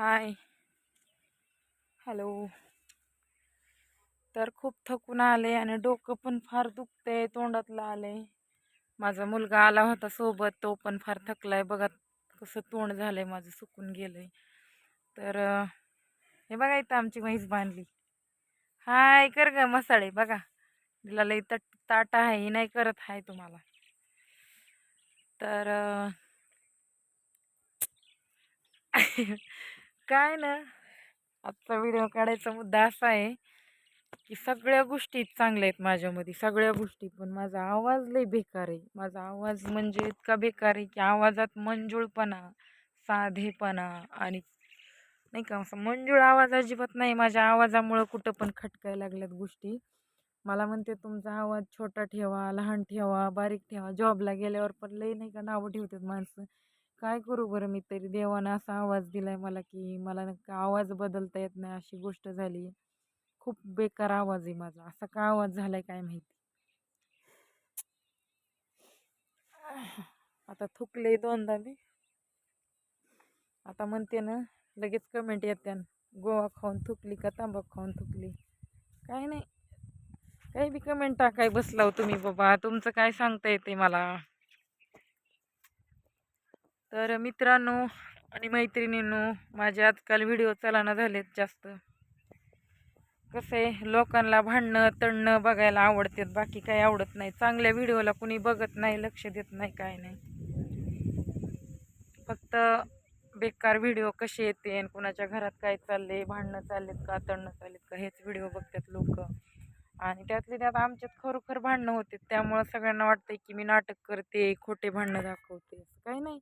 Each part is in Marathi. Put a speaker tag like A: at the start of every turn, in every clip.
A: हाय. हॅलो. तर खूप थकून आले आणि डोकं पण फार दुखतंय तोंडातलं आलंय. माझा मुलगा आला होता सोबत तो पण फार थकलाय. बघा कसं तोंड झालंय माझं सुकून गेलंय. तर हे बघा इथं आमची म्हैस बांधली. हाय कर ग मसाळे बघा. तिला लई तट ताट आहे ही नाही करत आहे तुम्हाला. तर काय ना आजचा व्हिडिओ काढायचा मुद्दा असा आहे की सगळ्या गोष्टी चांगल्या आहेत माझ्यामध्ये सगळ्या गोष्टी. पण माझा आवाज लई बेकार आहे. माझा आवाज म्हणजे इतका बेकार आहे की आवाजात मंजूळपणा साधेपणा आणि नाही का असं मंजूळ आवाज अजिबात नाही. माझ्या आवाजामुळं कुठं पण खटकायला लागल्यात गोष्टी. मला म्हणते तुमचा आवाज छोटा ठेवा लहान ठेवा बारीक ठेवा. जॉबला गेल्यावर पण लई नाही का नावं ठेवतात माणसं. काय करू बरं मी तरी? देवानं असा आवाज दिला आहे मला की मला आवाज बदलता येत नाही अशी गोष्ट झाली. खूप बेकार आवाज आहे माझा. असा का आवाज झाला आहे काय माहिती? आता थुकले दोनदा मी. आता म्हणते ना लगेच कमेंट येत्या गोवा खाऊन थुकली का तांबाखू खाऊन थुकली? काय नाही. काही बी कमेंट टाकाय बसला हो तुम्ही बाबा. तुमचं काय सांगता येते मला? तर मित्रांनो आणि मैत्रिणींनो माझे आजकाल व्हिडिओ चालणं झालेत जास्त. कसं आहे लोकांना भांडणं तणणं बघायला आवडतात बाकी काही आवडत नाही. चांगल्या व्हिडिओला कुणी बघत नाही लक्ष देत नाही काय नाही. फक्त बेकार व्हिडिओ कसे येते आणि कुणाच्या घरात काय चालले भांडणं चाललेत का तणणं चाललेत का हेच व्हिडिओ बघतात लोक. आणि त्यातले त्यात आमच्यात खरोखर भांडणं होते त्यामुळं सगळ्यांना वाटतंय की मी नाटक करते खोटे भांडणं दाखवते काही नाही.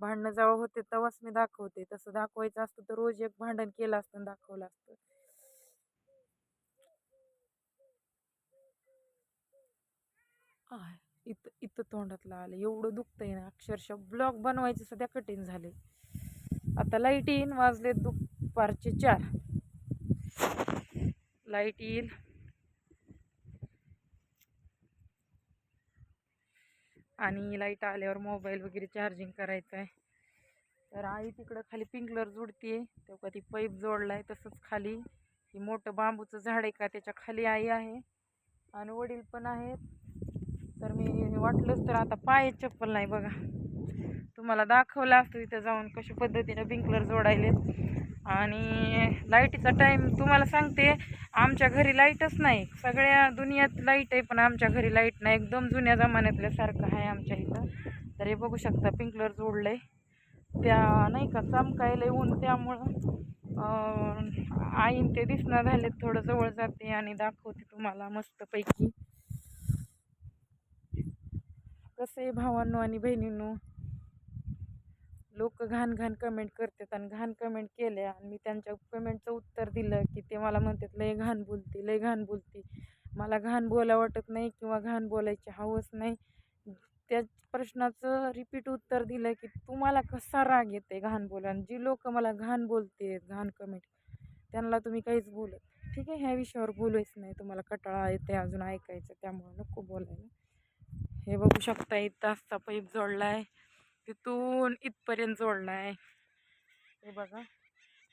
A: भांडणं जेव्हा होते तेव्हाच मी दाखवते. तसं दाखवायचं असतं तर रोज एक भांडण केलं असतं आणि दाखवलं असतं. आय, इथं इथं तोंडातलं आलं. एवढं दुखतंय ना. अक्षरशः ब्लॉग बनवायचे सध्या कठीण झाले. आता लाइट येईन वाजले दुपारचे चार. लाइट येईल. आणि लाइट आल्यावर मोबाईल वगैरे चार्जिंग करायचं आहे तर आई तिकडं खाली पिंकलर जोडते तेव्हा ती पाईप जोडलाय तसंच खाली. ही मोठं बांबूचं झाड आहे का त्याच्याखाली आई आहे. आणि वडील पण आहेत. तर मी वाटलंच तर आता पाय चप्पल नाही बघा. तुम्हाला दाखवलं असतं तिथं जाऊन कशा पद्धतीनं पिंकलर जोडायले आणि लाईटीचा टाईम तुम्हाला सांगते आमच्या घरी लाईटच नाही. सगळ्या दुनियात लाइट आहे पण आमच्या घरी लाइट नाही. एकदम जुन्या जमान्यातल्यासारखं आहे आमच्या इथं. तर हे बघू शकता पिंकलर जोडलं आहे त्या नाही का चमकायला ऊन त्यामुळं आईन ते दिसणं झाले थोडं जवळ जाते आणि दाखवते तुम्हाला मस्तपैकी. कसं आहे भावांनो आणि बहिणींनो? लोक घाण घाण कमेंट करतात आणि घाण कमेंट केल्या आणि मी त्यांच्या कमेंटचं उत्तर दिलं की ते मला म्हणतात लय घाण बोलती लय घाण बोलती. मला घाण बोला वाटत नाही किंवा घाण बोलायची हवंच नाही. त्या प्रश्नाचं रिपीट उत्तर दिलं की तुम्हाला कसा राग येते घाण बोला आणि जी लोक मला घाण बोलते घाण कमेंट त्यांना तुम्ही काहीच बोलत ठीक आहे ह्या विषयावर बोलूच नाही. तुम्हाला कटाळा येते अजून ऐकायचं त्यामुळं नको बोलायला. हे बघू शकता इथं तासचा पैप जोडला आहे तिथून इथपर्यंत जोडला आहे. हे बघा.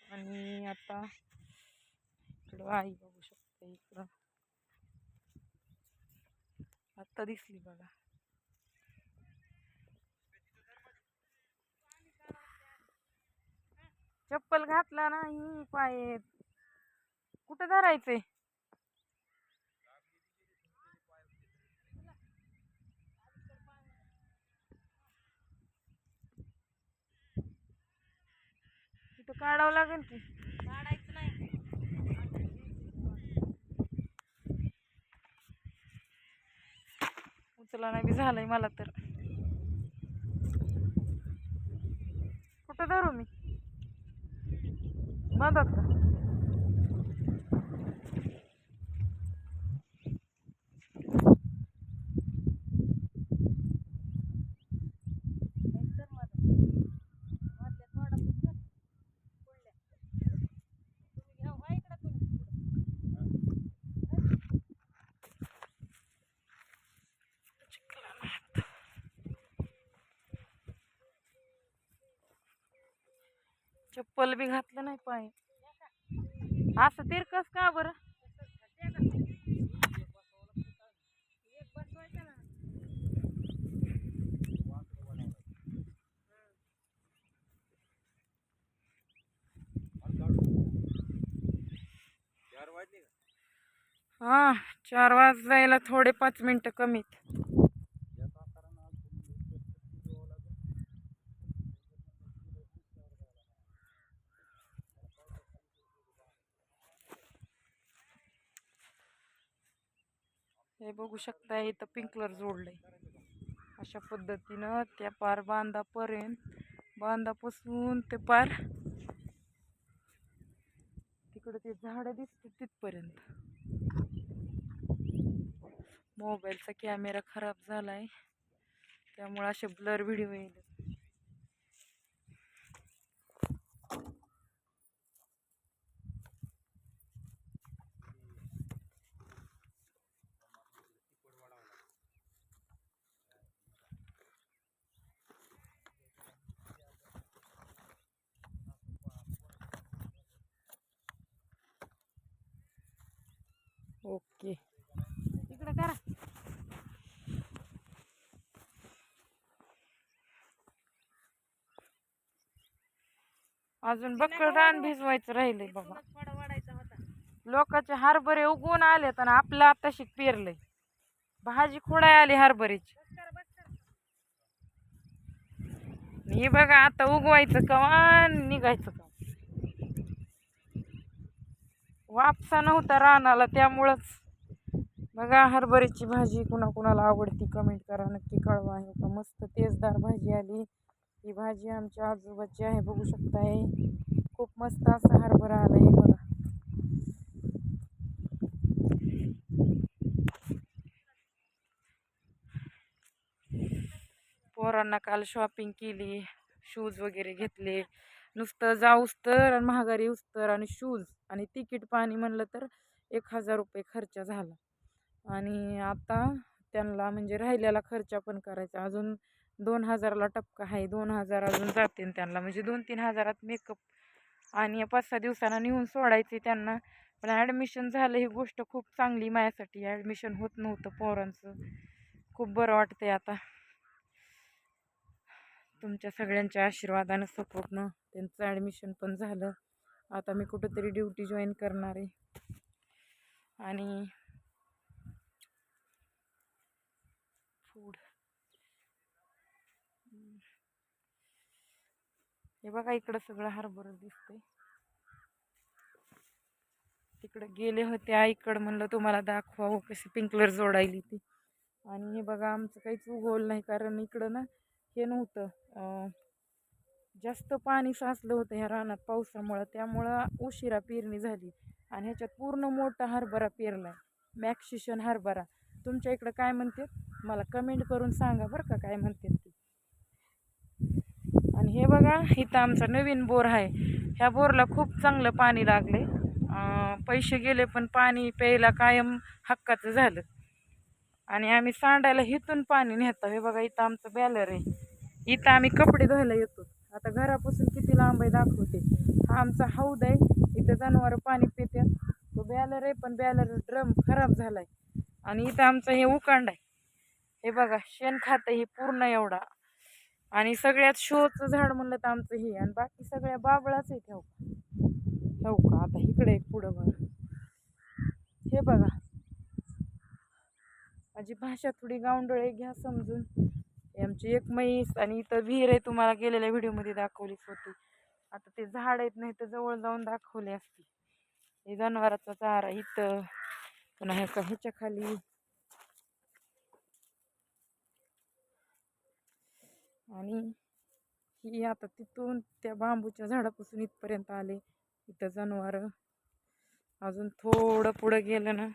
A: आणि आता इकडं आई बघू शकते इकडं. आत्ता दिसली बघा. चप्पल घातला नाही पाय कुठं धरायचंय? तिथं काढावं लागेल की? काढायचं नाही. उचला नाही बी झालंय मला तर. कुठं धरू मी? चप्पल बी घातलं नाही पाय. असं तिरकस का बरं? हा चार वाजायला थोडे पाच मिनटं कमीत. हे बघू शकता इथं पिंकलर जोडलंय. अशा पद्धतीनं त्या पार बांधापर्यंत बांधापासून ते पार तिकडे ते झाडं दिसते तिथपर्यंत. मोबाईलचा कॅमेरा खराब झालाय. त्यामुळे असे ब्लर व्हिडिओ येईल ओके. इकडे करा. अजून बक्कळ रान भिजवायचं राहिलंय बाबा. लोकांचे हरभरे उगवून आलेत आणि आपलं आताशी पेरलंय भाजी खोडाय आली हरभऱ्याची. मी बघा आता उगवायचं कवा निघायचं का वापसा नव्हता रानाला त्यामुळंच. बघा हरभऱ्याची भाजी कुणाकुणाला आवडती कमेंट करा. नक्की कळवा आहे का? मस्त तेजदार भाजी आली. ही भाजी आमच्या आजोबाची आहे बघू शकताय. खूप मस्त असा हरभरा आला आहे बघा. पोरांना काल शॉपिंग केली शूज वगैरे घेतले. नुसतं जाऊस तर आणि महागारी उस्तर आणि शूज आणि तिकीट पाणी म्हणलं तर एक हजार रुपये खर्च झाला. आणि आता त्यांना म्हणजे राहिलेला खर्च पण करायचा. अजून दोन हजाराला टपका आहे. दोन हजार अजून जातील त्यांना. म्हणजे दोन तीन हजारात मेकअप आणि पाच सहा दिवसांना नेऊन सोडायचे त्यांना. पण ॲडमिशन झालं ही गोष्ट खूप चांगली माझ्यासाठी. ॲडमिशन होत नव्हतं पोरांचं. खूप बरं वाटतंय आता. तुमच्या सगळ्यांच्या आशीर्वादानं सपोर्टनं त्यांचं ॲडमिशन पण झालं. आता मी कुठंतरी ड्युटी जॉईन करणार आहे. आणि फूड हे बघा इकडं सगळं हरभरं दिसतंय. तिकडं गेले होते आईकडं म्हणलं तुम्हाला दाखवावं कशी पिंकलर जोडायली ती. आणि हे बघा आमचं काहीच उगवलं नाही कारण इकडं ना हे नव्हतं. जास्त पाणी साचलं होतं ह्या रानात पावसामुळं. त्यामुळं उशिरा पेरणी झाली आणि ह्याच्यात पूर्ण मोठा हरभरा पेरला आहे मॅक्सिशन हरभरा. तुमच्या इकडं काय म्हणते? मला कमेंट करून सांगा बरं का काय म्हणते ते. आणि हे बघा इथं आमचा नवीन बोर आहे. ह्या बोरला खूप चांगलं पाणी लागले पैसे गेले पण पाणी प्यायला कायम हक्काचं झालं. आणि आम्ही सांडायला इथून पाणी नेतो. हे बघा इथं आमचं बॅलर आहे. इथं आम्ही कपडे धुवायला येतो. आता घरापासून किती लांब आहे दाखवते. हा आमचा हौद आहे. इथं जनावरं पाणी पितात तो बॅलर आहे पण बॅलर ड्रम खराब झालाय. आणि इथं आमचं हे उकांड आहे. हे बघा शेण खातं हे पूर्ण एवढा. आणि सगळ्यात शोचं झाड म्हणलं तर आमचं हे. आणि बाकी सगळ्या बाबळाच आहे ठेव ठेव का? आता इकडे एक पुढं बघा. हे बघा. माझी भाषा थोडी गावंडळ आहे घ्या समजून. आमची एक म्हैस आणि इथं विहीर आहे तुम्हाला गेलेल्या व्हिडिओमध्ये दाखवलीच होती. आता ते झाड आहेत नाही तर जवळ जाऊन दाखवले असते हे जनावराचा चारा इथं. पुन्हा ह्याचा ह्याच्या खाली. आणि ही आता तिथून त्या बांबूच्या झाडापासून इथपर्यंत आले. इथं जनावरं. अजून थोडं पुढं गेलं ना.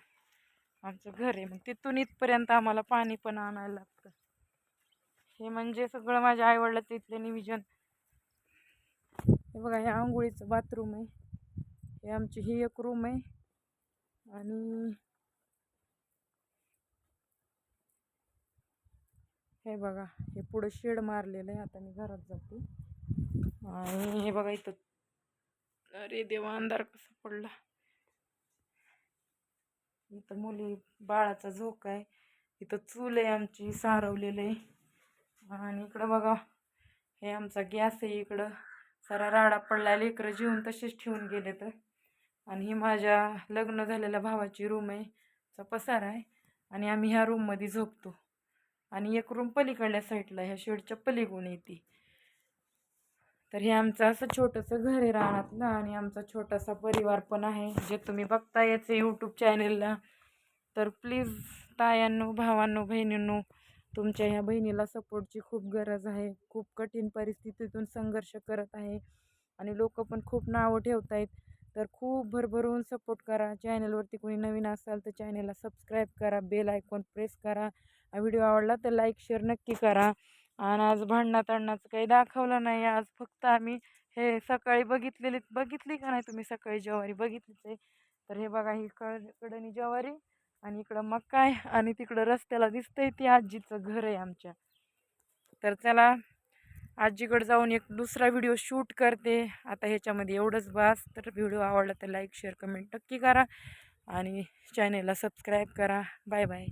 A: आमचं घर आहे. मग तिथून इथपर्यंत आम्हाला पाणी पण आणायला लागतं. हे म्हणजे सगळं माझ्या आईवडिलाचं इथलं निविजन हे बघा हे आंघोळीचं बाथरूम आहे. हे आमची ही एक रूम आहे. आणि हे बघा हे पुढं शेड मारलेलं आहे. आता मी घरात जाते. आणि हे बघा इथं. अरे देवा अंधार कसा पडला. इथं मुली बाळाचा झोका आहे. इथं चूल आहे आमची सारवलेलं आहे. आणि इकडं बघा हे आमचा गॅस आहे इकडं. सारा राडा पडला लेकरं जेवून तसेच ठेवून गेले तर आणि ही माझ्या लग्न झालेल्या भावाची रूम आहे. चा पसारा आहे. आणि आम्ही ह्या रूममध्ये झोपतो. आणि एक रूम पलीकडल्या साईडला ह्या शेडच्या पलीकडून येते. तर हे आमचं असं छोटंसं घर आहे रानातलं आणि आमचा छोटासा परिवार पण आहे जे तुम्ही बघता याचं यूट्यूब चॅनेलला तर प्लीज तायांनो भावांनो बहिणींनो तुमच्या ह्या बहिणीला सपोर्टची खूप गरज आहे. खूप कठीण परिस्थितीतून संघर्ष करत आहे आणि लोक पण खूप नावं ठेवत आहेत तर खूप भरभरून सपोर्ट करा. चॅनलवरती कोणी नवीन असाल तर चॅनलला सबस्क्राईब करा. बेल आयकॉन प्रेस करा. व्हिडिओ आवडला तर लाईक शेअर नक्की करा. आणि आज भांडणा तांडणाचं काही दाखवलं नाही. आज फक्त आम्ही हे सकाळी बघितलेली बघितली का नाही तुम्ही सकाळी ज्वारी बघितलीच आहे? तर हे बघा ही कड ज्वारी आणि इकडं मका आहे आणि तिकडं रस्त्याला दिसतंय ती आजीचं घर आहे आमच्या. तर चला आजीकडे जाऊन एक दुसरा व्हिडिओ शूट करते. आता ह्याच्यामध्ये एवढंच बास. तर व्हिडिओ आवडला तर लाईक शेअर कमेंट नक्की करा आणि चॅनेलला सबस्क्राईब करा. Bye bye